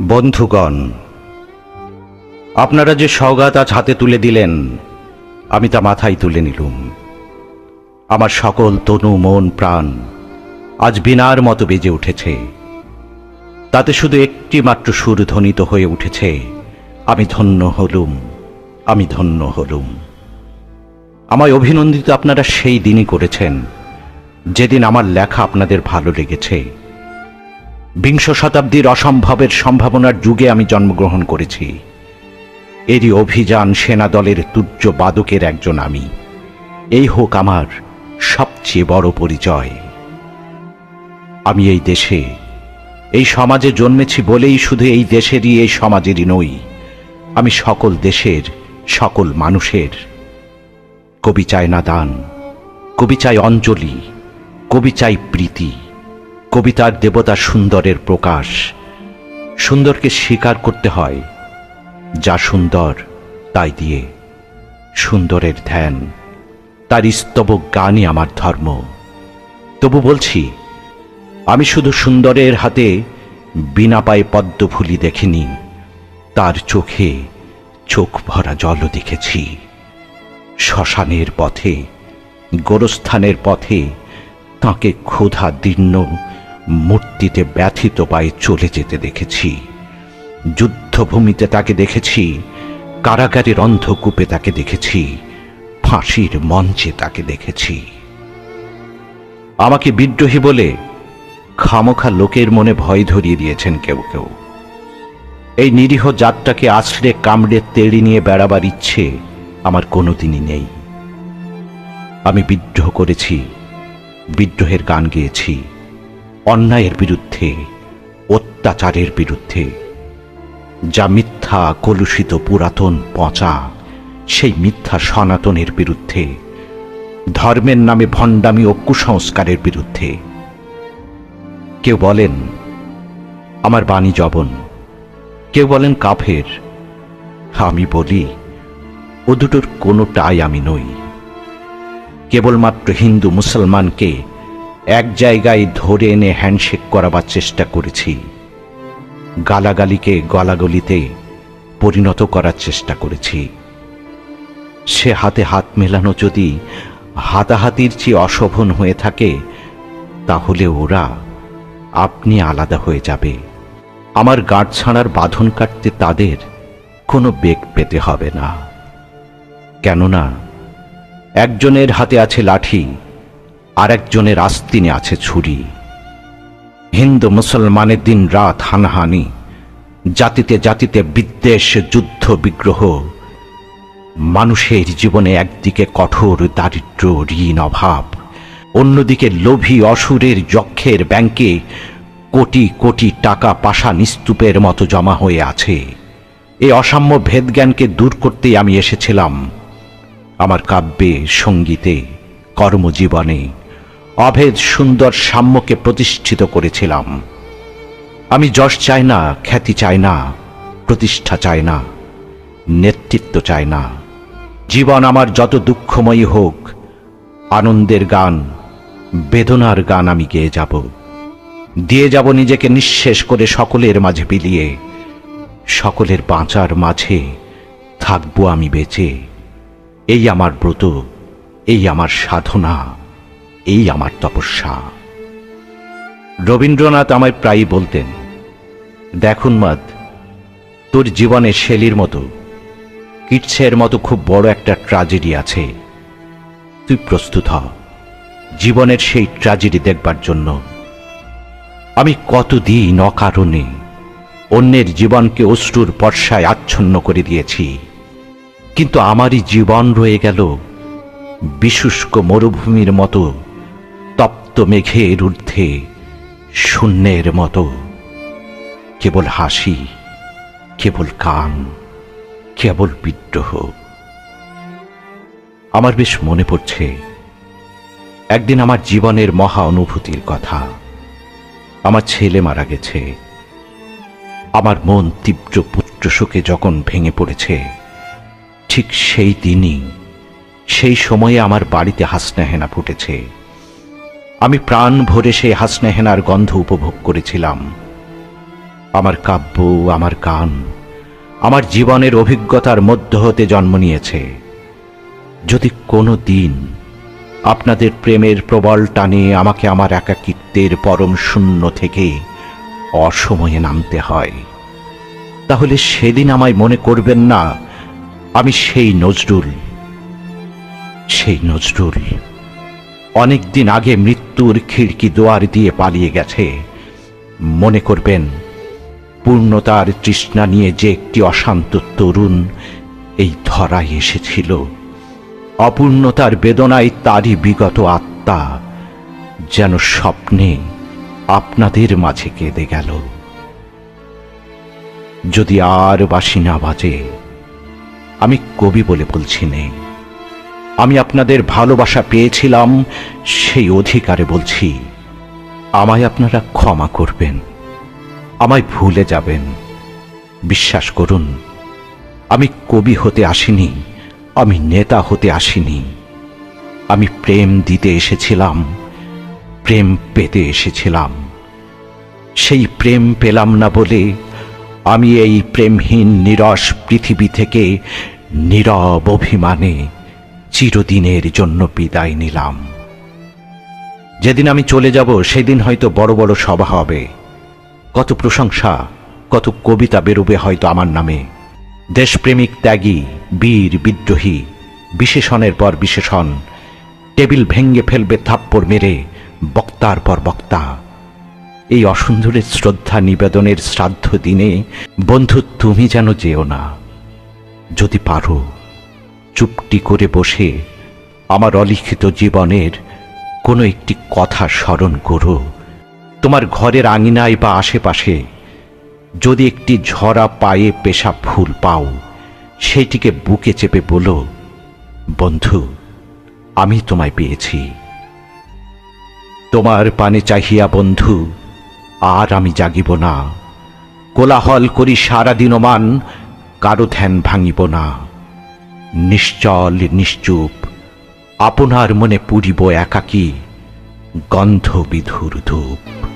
বন্ধুগণ, আপনারা যে সওগাত আজ হাতে তুলে দিলেন, আমি তা মাথায় তুলে নিলুম। আমার সকল তনু মন প্রাণ আজ বিনার মতো বেজে উঠেছে। তাতে শুধু একটি মাত্র সুর ধ্বনিত হয়ে উঠেছে, আমি ধন্য হলুম, আমি ধন্য হলুম। আমায় অভিনন্দিত আপনারা সেই দিনই করেছেন, যেদিন আমার লেখা আপনাদের ভালো লেগেছে। বিংশ শতাব্দীর অসম্ভবের সম্ভাবনার যুগে আমি জন্মগ্রহণ করেছি। এরই অভিযান সেনা দলের তুর্য বাদকের একজন আমি। এই হোক আমার সবচেয়ে বড় পরিচয়। আমি এই দেশে, এই সমাজে জন্মেছি বলেই শুধু এই দেশেরই, এই সমাজেরই নই। আমি সকল দেশের, সকল মানুষের। কবি চায় না দান কবি চায় অঞ্জলি, কবি চাই প্রীতি। কবিতার দেবতা সুন্দরের প্রকাশ। সুন্দরকে স্বীকার করতে হয়, যা সুন্দর তাই দিয়ে। সুন্দরের ধ্যান, তার স্তবক গানই আমার ধর্ম। তবু বলছি, আমি শুধু সুন্দরের হাতে বিনা পায়ে পদ্মফুলি দেখিনি, তার চোখে চোখ ভরা জল দেখেছি। শ্মশানের পথে, গোরস্থানের পথে তাকে ক্ষুধা দীর্ণ মূর্তিতে ব্যথিত পায়ে চলে যেতে দেখেছি। যুদ্ধভূমিতে তাকে দেখেছি। কারাগারের অন্ধকূপে তাকে দেখেছি। ফাঁসির মঞ্চে তাকে দেখেছি। আমাকে বিদ্রোহী বলে খামোখা লোকের মনে ভয় ধরিয়ে দিয়েছেন কেউ কেউ। এই নিরীহ জাতটাকে আছড়ে কামড়ে তেড়ি নিয়ে বেড়াবার ইচ্ছে আমার কোনোদিনই নেই। আমি বিদ্রোহ করেছি, বিদ্রোহের গান গেয়েছি। অন্যায়ের বিরুদ্ধে, অত্যাচারের বিরুদ্ধে, যা মিথ্যা কলুষিত পুরাতন পচা, সেই মিথ্যা সনাতনের বিরুদ্ধে, ধর্মের নামে ভণ্ডামি ও কুসংস্কারের বিরুদ্ধে। কেউ বলেন, আমার বাণী জবন। কেউ বলেন, কাফের। আমি বলি, ও দুটোর কোনোটাই আমি নই। কেবলমাত্র হিন্দু মুসলমানকে এক জায়গায় ধরে এনে হ্যান্ডশেক করাবার চেষ্টা করেছি। গালাগালিকে গলাগলিতে পরিণত করার চেষ্টা করেছি। সে হাতে হাত মেলানো যদি হাতাহাতির চেয়ে অশোভন হয়ে থাকে, তাহলে ওরা আপনি আলাদা হয়ে যাবে। আমার গাঁট ছাড়ার বাঁধন কাটতে তাদের কোনো বেগ পেতে হবে না। কেননা একজনের হাতে আছে লাঠি আর একজনের আস্তিনে আছে ছুরি। হিন্দু মুসলমানের দিন রাত হানাহানি। জাতিতে জাতিতে বিদ্বেষ, যুদ্ধ, বিগ্রহ। মানুষের জীবনে একদিকে কঠোর দারিদ্র, ঋণ, অভাব। অন্যদিকে লোভী অসুরের যক্ষের ব্যাংকে কোটি কোটি টাকা পাশা নিস্তূপের মতো জমা হয়ে আছে। এই অসাম্য ভেদজ্ঞানকে দূর করতেই আমি এসেছিলাম। আমার কাব্যে, সঙ্গীতে, কর্মজীবনে অভেদ সুন্দর সাম্যকে প্রতিষ্ঠিত করেছিলাম। আমি যশ চাই না, খ্যাতি চাই না, প্রতিষ্ঠা চাই না, নেতৃত্ব চাই না। জীবন আমার যত দুঃখময়ী হোক, আনন্দের গান, বেদনার গান আমি গেয়ে যাব। দিয়ে যাব নিজেকে নিঃশেষ করে সকলের মাঝে বিলিয়ে, সকলের বাঁচার মাঝে থাকব আমি বেঁচে। এই আমার ব্রত, এই আমার সাধনা। এই আমার তপস্যা। রবীন্দ্রনাথ আমায় প্রায়ই বলতেন, দেখুন মাদ, তোর জীবনে শেলির মতো কিটসের মতো খুব বড় একটা ট্রাজেডি আছে। তুই প্রস্তুত হ, জীবনের সেই ট্রাজেডি দেখবার জন্য। আমি কতদিন অকারণে অন্যের জীবনকে অশ্রুর বর্ষায় আচ্ছন্ন করে দিয়েছি। কিন্তু আমারই জীবন রয়ে গেল বিশুষ্ক মরুভূমির মতো মেঘের ঊর্ধ্বে শূন্যের মতো। কেবল হাসি, কেবল কান, কেবল বিদ্রোহ। আমার বেশ মনে পড়ছে, একদিন আমার জীবনের মহা অনুভূতির কথা। আমার ছেলে মারা গেছে। আমার মন তীব্র পুত্র শোকে যখন ভেঙে পড়েছে, ঠিক সেই দিনই, সেই সময়ে আমার বাড়িতে হাসনাহেনা ফুটেছে। আমি প্রাণ ভরে সেই হাসনেহেনার গন্ধ উপভোগ করেছিলাম। আমার কাব্য, আমার গান, আমার জীবনের অভিজ্ঞতার মধ্য হতে জন্ম নিয়েছে। যদি কোনো দিন আপনাদের প্রেমের প্রবল টানে আমাকে আমার একাকিত্বের পরম শূন্য থেকে অসময়ে নামতে হয়, তাহলে সেদিন আমায় মনে করবেন না, আমি সেই নজরুল সেই নজরুল। অনেক দিন আগে মৃত্যুর খিড়কি দোয়ার দিয়ে পালিয়ে গেছে। মনে করবেন, পূর্ণতার তৃষ্ণা নিয়ে যে একটি অশান্ত তরুণ এই ধরায় এসেছিল। অপূর্ণতার বেদনায় তারই বিগত আত্মা যেন স্বপ্নে আপনাদের মাঝে কেঁদে গেল। যদি আর বাসি না বাজে, আমি কবি বলে বলছি নেই আমি আপনাদের ভালোবাসা পেয়েছিলাম, সেই অধিকারে বলছি, আমায় আপনারা ক্ষমা করবেন, আমায় ভুলে যাবেন। বিশ্বাস করুন, আমি কবি হতে আসিনি, আমি নেতা হতে আসিনি। আমি প্রেম দিতে এসেছিলাম, প্রেম পেতে এসেছিলাম। সেই প্রেম পেলাম না বলে আমি এই প্রেমহীন নিরস পৃথিবী থেকে নীরব অভিমানে চিরদিনের জন্য বিদায় নিলাম। যেদিন আমি চলে যাব, সেদিন হয়তো বড় বড় সভা হবে। কত প্রশংসা, কত কবিতা বেরোবে হয়তো আমার নামে। দেশপ্রেমিক ত্যাগী, বীর, বিদ্রোহী, বিশেষণের পর বিশেষণ, টেবিল ভেঙ্গে ফেলবে থাপ্পড় মেরে, বক্তার পর বক্তা। এই অসুন্দরের শ্রদ্ধা নিবেদনের শ্রাদ্ধ দিনে বন্ধু তুমি যেন যেও না। যদি পারো চুপটি করে বসে আমার অলিখিত জীবনের কোনো একটি কথা স্মরণ করো। তোমার ঘরের আঙিনায় বা আশেপাশে যদি একটি ঝরা পায়ে পেশা ফুল পাও, সেইটিকে বুকে চেপে বলো, বন্ধু, আমি তোমায় পেয়েছি। তোমার পানে চাহিয়া, বন্ধু, আর আমি জাগিব না। কোলাহল করি সারা দিনমান কারও ধ্যান ভাঙিব না। নিশ্চল নিশ্চুপ আপনার মনে পুরিব একাকী গন্ধ বিধুর ধূপ।